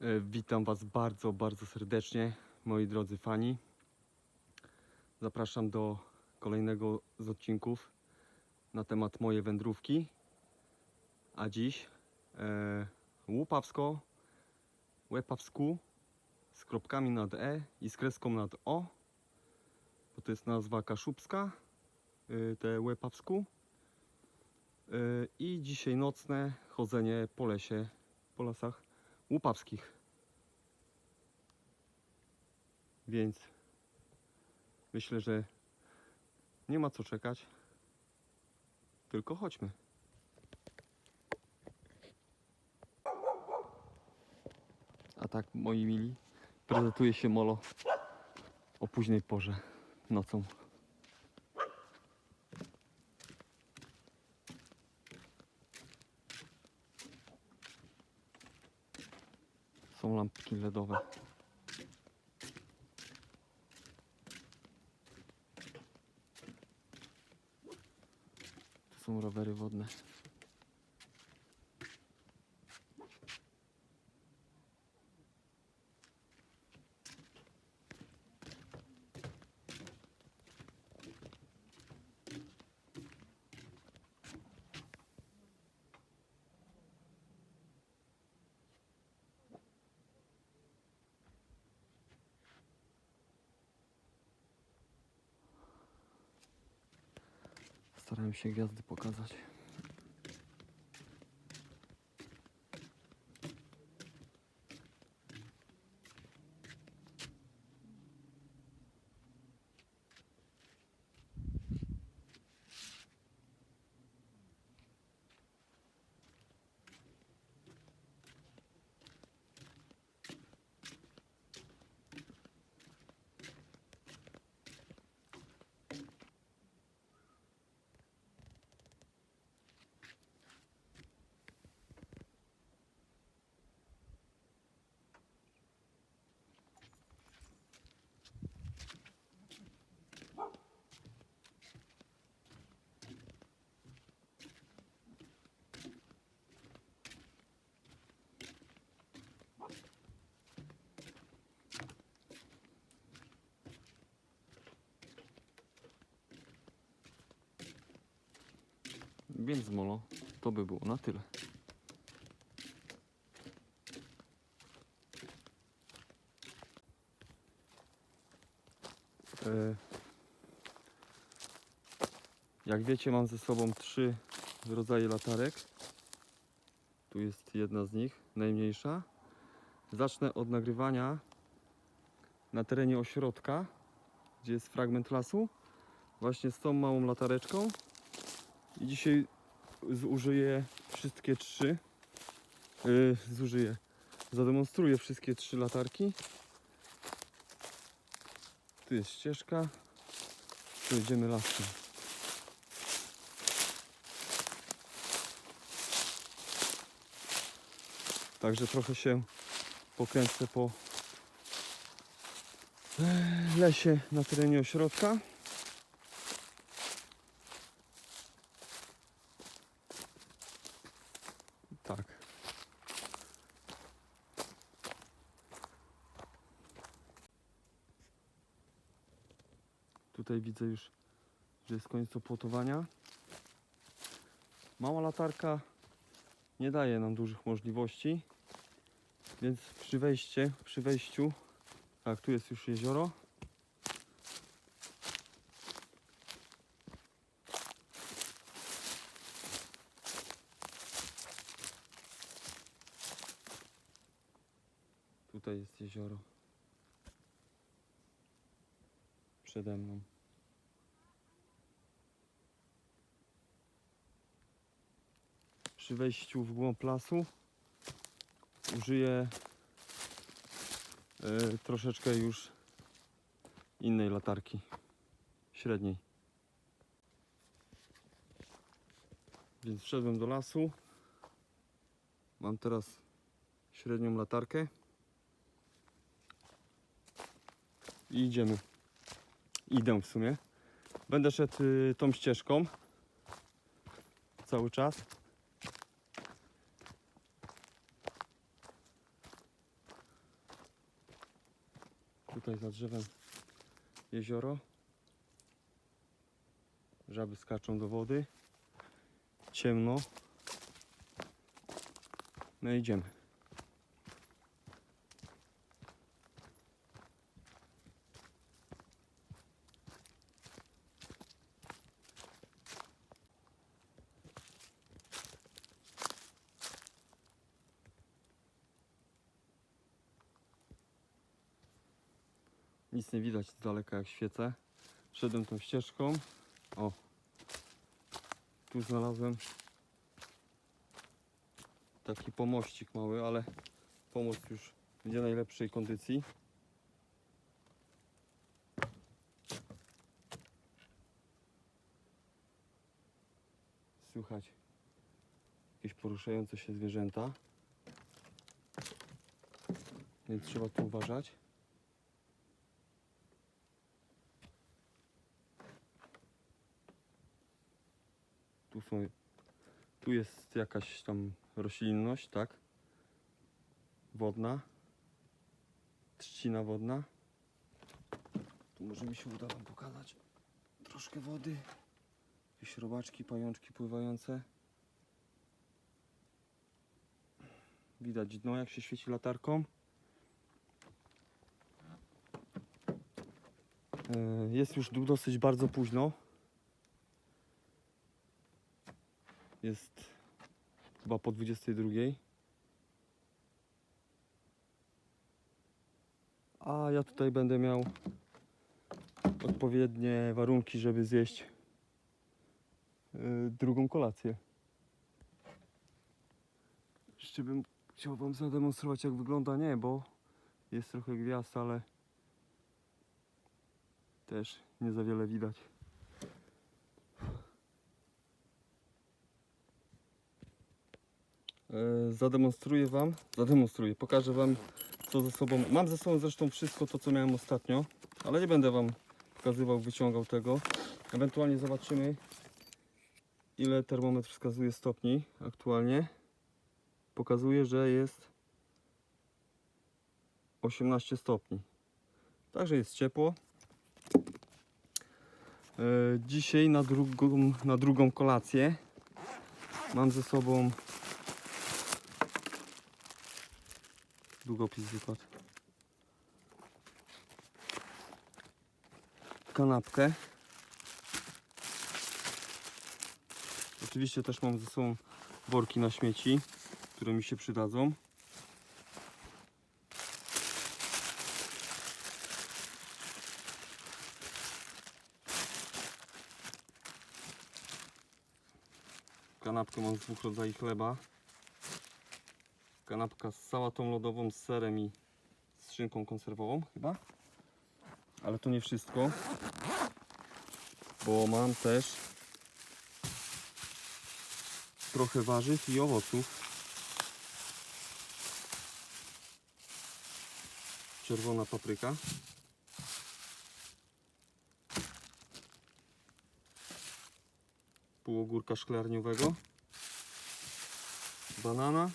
E, Witam Was bardzo, bardzo serdecznie, moi drodzy fani. Zapraszam do kolejnego z odcinków na temat mojej wędrówki. A dziś e, Łupawsko, Łepawsku z kropkami nad E i z kreską nad O, bo to jest nazwa kaszubska, e, te Łepawsku. E, I dzisiaj nocne chodzenie po lesie, po lasach łupawskich. Więc myślę, że nie ma co czekać. Tylko chodźmy. A tak, moi mili, prezentuje się Molo o późnej porze, nocą. Lampki LEDowe. To są rowery wodne. Się gwiazdy pokazać. Więc Molo, to by było na tyle. E, Jak wiecie, mam ze sobą trzy rodzaje latarek. Tu jest jedna z nich, najmniejsza. Zacznę od nagrywania na terenie ośrodka, gdzie jest fragment lasu. Właśnie z tą małą latareczką. I dzisiaj zużyję wszystkie trzy. Yy, zużyję. Zademonstruję wszystkie trzy latarki. Tu jest ścieżka. Tu jedziemy lasem. Także trochę się pokręcę po e, lesie na terenie ośrodka. Tak. Tutaj widzę już, że jest koniec opłotowania. Mała latarka nie daje nam dużych możliwości, więc przy, wejście, przy wejściu, tak, tu jest już jezioro. Tutaj jest jezioro. Przede mną. Przy wejściu w głąb lasu użyję e, troszeczkę już innej latarki. Średniej. Więc wszedłem do lasu. Mam teraz średnią latarkę. I idziemy. Idę w sumie. Będę szedł y, tą ścieżką cały czas. Tutaj za drzewem jezioro. Żaby skaczą do wody. Ciemno. No idziemy. Nie widać z daleka jak świecę. Szedłem tą ścieżką. O. Tu znalazłem taki pomościk mały, ale pomost już w nie najlepszej kondycji. Słychać jakieś poruszające się zwierzęta. Więc trzeba tu uważać. Tu są. Tu jest jakaś tam roślinność, tak? Wodna. Trzcina wodna. Tu może mi się uda wam pokazać troszkę wody. Jakieś robaczki, pajączki pływające. Widać dno jak się świeci latarką. E, Jest już dosyć bardzo późno. Jest chyba po 22. A ja tutaj będę miał odpowiednie warunki, żeby zjeść yy, drugą kolację. Jeszcze bym chciał Wam zademonstrować, jak wygląda niebo. Jest trochę gwiazd, ale też nie za wiele widać. Zademonstruję Wam, zademonstruję, pokażę Wam co ze sobą, mam ze sobą zresztą wszystko to co miałem ostatnio, ale nie będę Wam pokazywał, wyciągał tego, ewentualnie zobaczymy ile termometr wskazuje stopni aktualnie, pokazuje, że jest 18 stopni, także jest ciepło. E, Dzisiaj na drugą, na drugą kolację mam ze sobą długopis wypadł. Kanapkę. Oczywiście też mam ze sobą worki na śmieci, które mi się przydadzą. Kanapkę mam z dwóch rodzajów chleba kanapka z sałatą lodową, z serem i z szynką konserwową chyba. Ale to nie wszystko, bo mam też trochę warzyw i owoców. Czerwona papryka. Pół ogórka szklarniowego. Banana.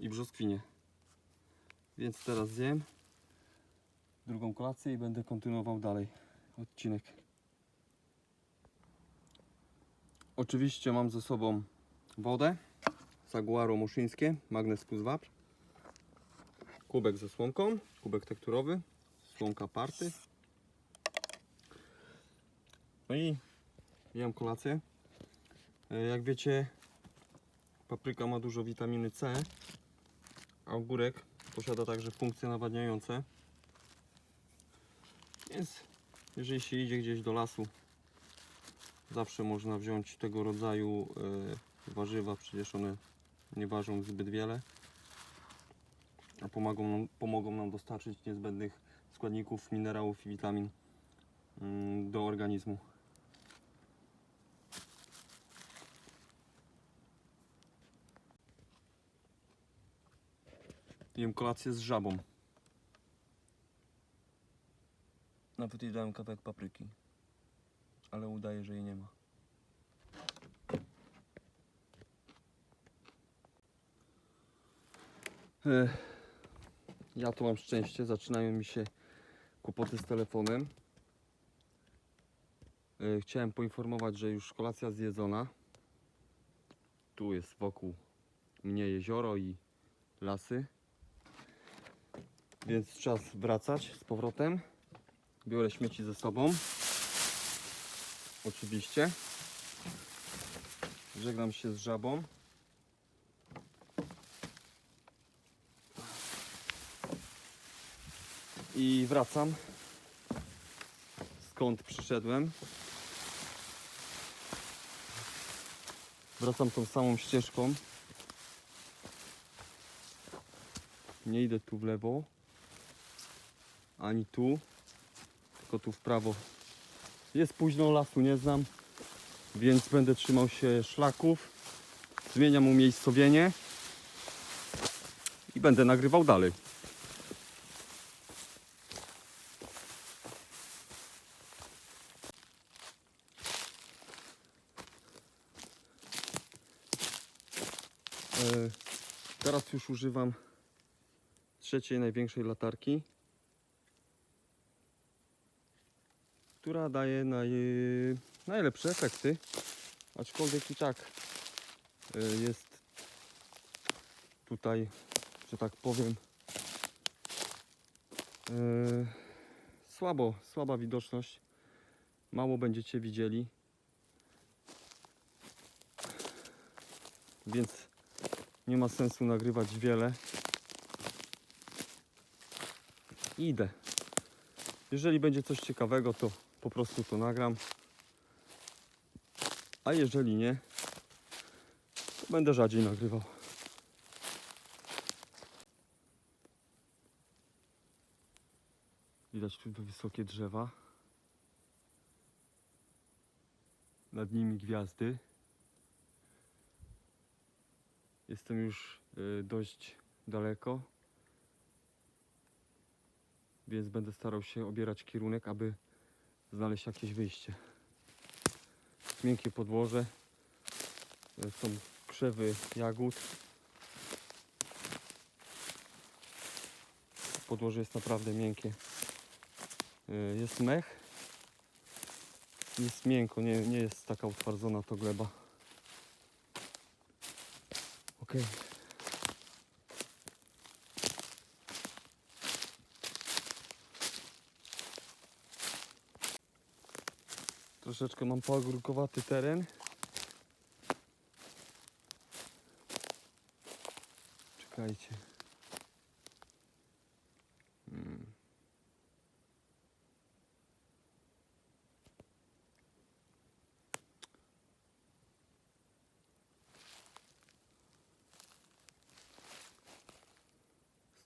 I brzoskwinie. Więc teraz zjem drugą kolację i będę kontynuował dalej odcinek. Oczywiście mam ze sobą wodę, saguaro muszyńskie, magnes plus wapr, kubek ze słomką, kubek tekturowy, słomka party. No i jem kolację. E, Jak wiecie, papryka ma dużo witaminy C, ogórek posiada także funkcje nawadniające. Więc jeżeli się idzie gdzieś do lasu, zawsze można wziąć tego rodzaju e, warzywa, przecież one nie ważą zbyt wiele, a pomogą nam, pomogą nam dostarczyć niezbędnych składników, minerałów i witamin mm, do organizmu. Jem kolację z żabą. Nawet jej dałem kawałek papryki. Ale udaje, że jej nie ma. Ja tu mam szczęście, zaczynają mi się kłopoty z telefonem. Chciałem poinformować, że już kolacja zjedzona. Tu jest wokół mnie jezioro i lasy. Więc czas wracać z powrotem. Biorę śmieci ze sobą. Oczywiście. Żegnam się z żabą. I wracam skąd przyszedłem. Wracam tą samą ścieżką. Nie idę tu w lewo, ani tu, tylko tu w prawo. Jest późno, lasu nie znam, więc będę trzymał się szlaków. Zmieniam umiejscowienie i będę nagrywał dalej. E, Teraz już używam trzeciej największej latarki, która daje naj, najlepsze efekty, aczkolwiek i tak e, jest tutaj, że tak powiem, e, słabo, słaba widoczność, mało będziecie widzieli, więc nie ma sensu nagrywać wiele. Idę. Jeżeli będzie coś ciekawego, to po prostu to nagram. A jeżeli nie, to będę rzadziej nagrywał. Widać tu wysokie drzewa. Nad nimi gwiazdy. Jestem już y, dość daleko, więc będę starał się obierać kierunek, aby znaleźć jakieś wyjście. Miękkie podłoże, y, są krzewy jagód. Podłoże jest naprawdę miękkie. Y, Jest mech. Jest miękko, nie, nie jest taka utwardzona to gleba. Okej. Troszeczkę mam pogórkowaty teren. Czekajcie. Hmm.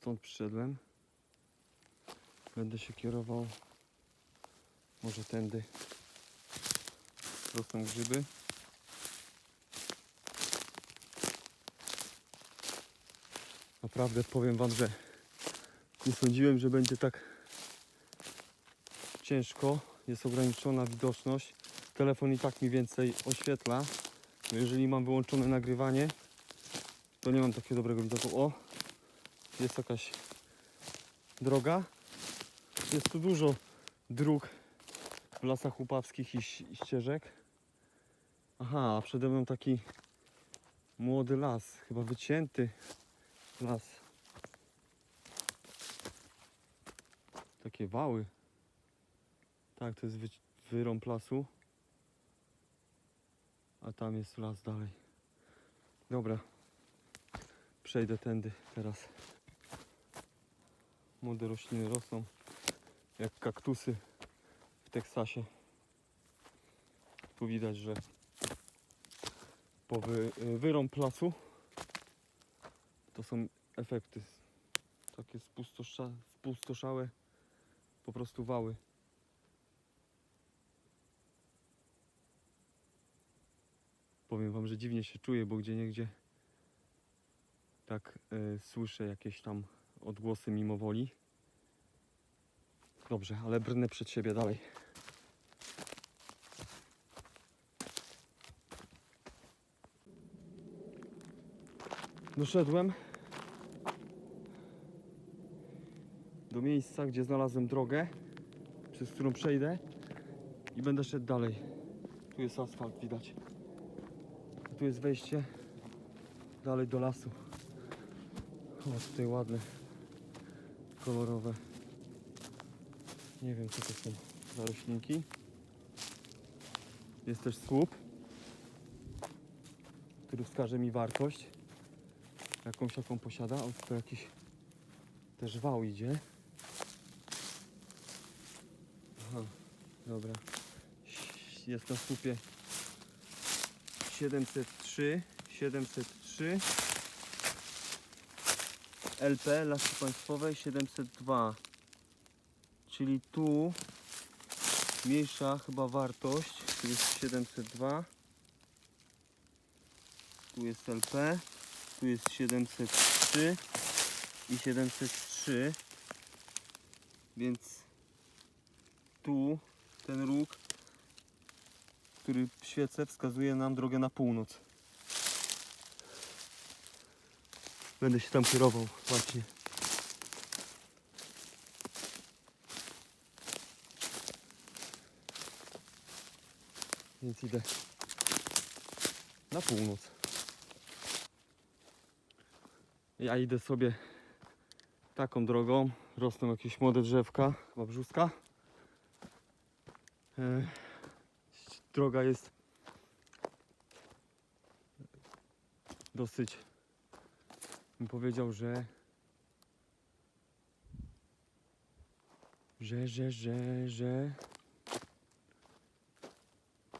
Stąd przyszedłem. Będę się kierował może tędy. Rosną grzyby. Naprawdę powiem wam, że nie sądziłem, że będzie tak ciężko. Jest ograniczona widoczność. Telefon i tak mi więcej oświetla. No jeżeli mam wyłączone nagrywanie, to nie mam takiego dobrego widoku. O, jest jakaś droga. Jest tu dużo dróg w lasach łupawskich i, ścieżek. Aha, a przede mną taki młody las, chyba wycięty las. Takie wały. Tak, to jest wy, wyrąb lasu. A tam jest las dalej. Dobra. Przejdę tędy teraz. Młode rośliny rosną jak kaktusy w Teksasie. Tu widać, że po wy, wyrąb lasu to są efekty. Takie spustosza, spustoszałe po prostu wały. Powiem wam, że dziwnie się czuję, bo gdzie niegdzie tak e, słyszę jakieś tam odgłosy mimo woli. Dobrze, ale brnę przed siebie dalej. Doszedłem do miejsca, gdzie znalazłem drogę, przez którą przejdę i będę szedł dalej. Tu jest asfalt, widać. A tu jest wejście dalej do lasu. O, tutaj ładne, kolorowe. Nie wiem, co to są za roślinki. Jest też słup, który wskaże mi wartość, jakąś jaką posiada. O, to jakiś też wał idzie. Aha, dobra. Jest na słupie 703, 703 LP Lasy Państwowej 702 czyli tu mniejsza chyba wartość tu jest 702 tu jest LP tu jest 703 i 703 więc tu ten róg który świecę wskazuje nam drogę na północ. Będę się tam kierował właśnie. Więc idę na północ ja idę sobie taką drogą. Rosną jakieś młode drzewka, chyba brzuska. E, droga jest dosyć, bym powiedział, że że, że, że, że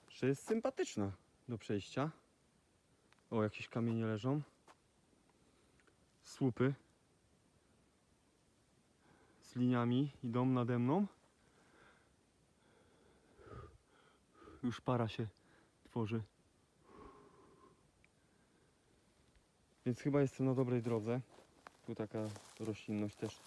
że jest sympatyczna do przejścia. O, jakieś kamienie leżą. Słupy z liniami idą nade mną. Już para się tworzy. Więc chyba jestem na dobrej drodze. Tu taka roślinność też.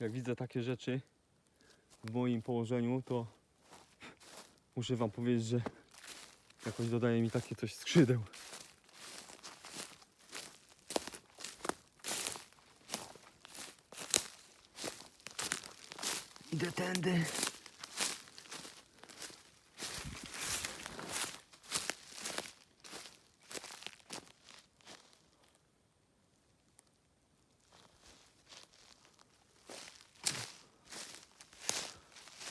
Jak widzę takie rzeczy w moim położeniu, to muszę wam powiedzieć, że jakoś dodaje mi takie coś skrzydeł. Idę tędy.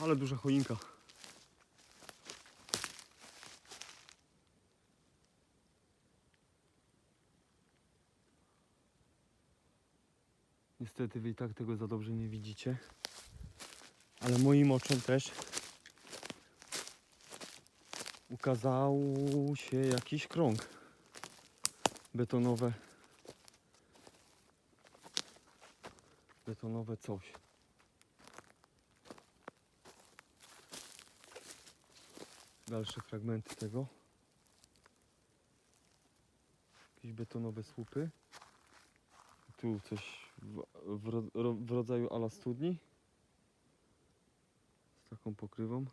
Ale duża choinka. Niestety wy i tak tego za dobrze nie widzicie. Ale moim oczom też ukazał się jakiś krąg betonowe. Betonowe coś. Dalsze fragmenty tego. Jakieś betonowe słupy. Tu coś w, w, ro- ro- w rodzaju ala studni. Z taką pokrywą.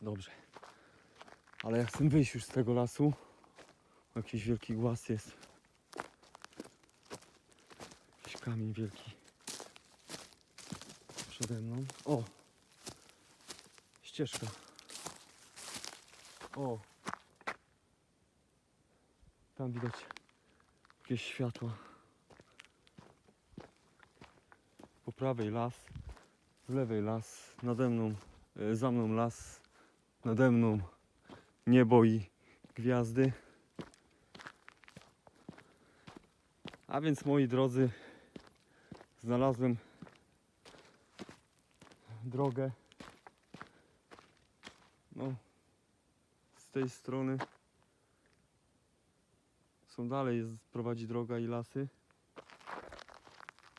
Dobrze. Ale ja chcę wyjść już z tego lasu. Jakiś wielki głaz jest. Jakiś kamień wielki. Przede mną. O! Ścieżka. O! Tam widać jakieś światła. Po prawej las, z lewej las, nade mną, e, za mną las, nade mną niebo i gwiazdy. A więc moi drodzy, znalazłem drogę. No, z tej strony są dalej, jest, prowadzi droga i lasy.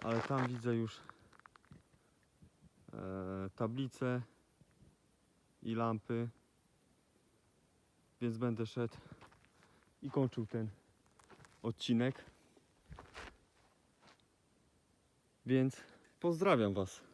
Ale tam widzę już e, tablice i lampy. Więc będę szedł i kończył ten odcinek. Więc pozdrawiam Was.